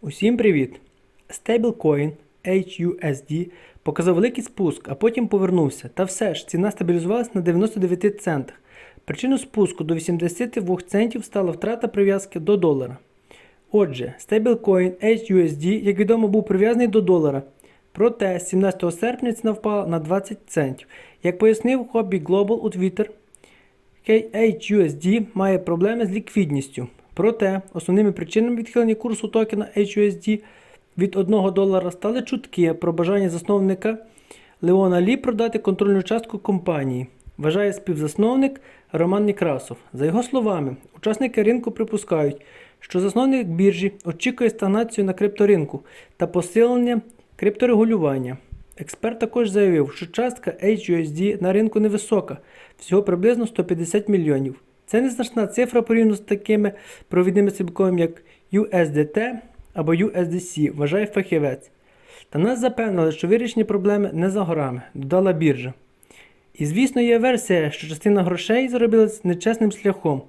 Усім привіт! Стейблкоін HUSD показав великий спуск, а потім повернувся. Та все ж ціна стабілізувалась на 99 центах. Причиною спуску до 82 центів стала втрата прив'язки до долара. Отже, стейблкоін HUSD, як відомо, був прив'язаний до долара. Проте 17 серпня ціна впала на 20 центів. Як пояснив Hobby Global у Twitter, HUSD має проблеми з ліквідністю. Проте основними причинами відхилення курсу токена HUSD від 1 долара стали чутки про бажання засновника Леона Лі продати контрольну частку компанії, вважає співзасновник Роман Некрасов. За його словами, учасники ринку припускають, що засновник біржі очікує стагнацію на крипторинку та посилення крипторегулювання. Експерт також заявив, що частка HUSD на ринку невисока, всього приблизно 150 мільйонів. Це незначна цифра порівняно з такими провідними стейблкоїнами, як USDT або USDC, вважає фахівець. Та нас запевнили, що вирішення проблеми не за горами, додала біржа. І звісно, є версія, що частина грошей заробилась нечесним шляхом.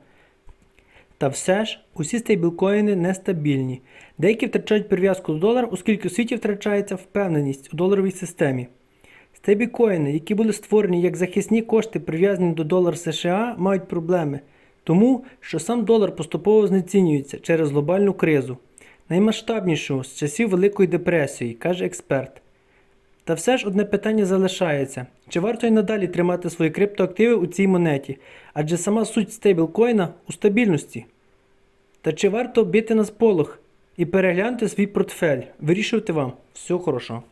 Та все ж, усі стейблкоїни нестабільні. Деякі втрачають прив'язку до долара, оскільки у світі втрачається впевненість у доларовій системі. Стейблкоїни, які були створені як захисні кошти, прив'язані до долара США, мають проблеми, тому що сам долар поступово знецінюється через глобальну кризу, наймасштабнішу з часів Великої депресії, каже експерт. Та все ж одне питання залишається: чи варто й надалі тримати свої криптоактиви у цій монеті? Адже сама суть стейблкоїна у стабільності. Та чи варто бити на сполох і переглянути свій портфель? Вирішувати вам. Всього хорошого.